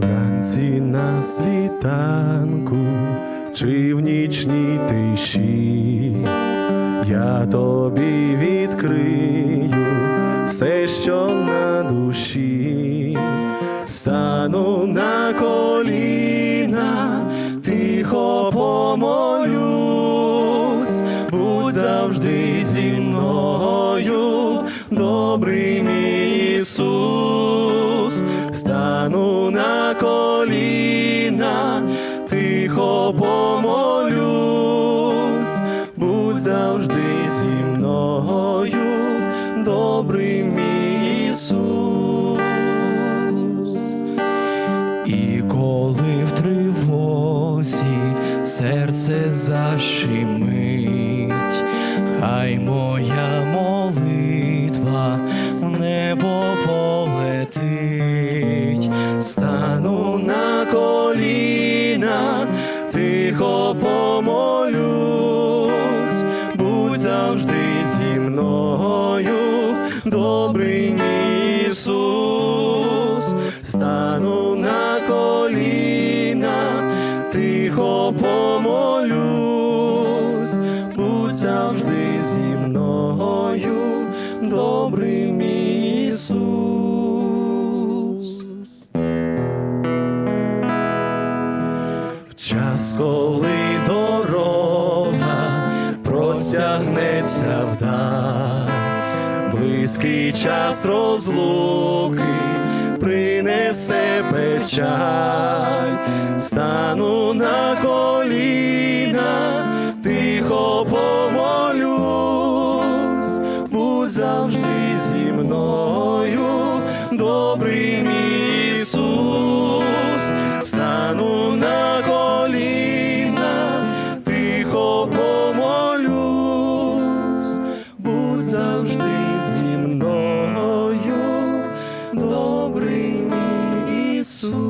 Вранці на світанку чи в нічній тиші, я тобі відкрию все, що на душі, стану на коліна, тихо помолюсь, будь завжди зі мною, добрий мій Ісус на коліна, тихо помолюсь, будь завжди зі мною, добрий мій Ісус. І коли в тривозі серце защемить, хай моя молитва тихо помолюсь, будь завжди зі мною, добрий мій Ісус, стану на коліна, тихо помолюсь, будь завжди зі мною, добрий мій Ісус. Час, коли дорога простягнеться вдаль, близький час розлуки принесе печаль, стану на коліна, тихо помолюсь, будь завжди зі мною, добрий Ісус, стану зі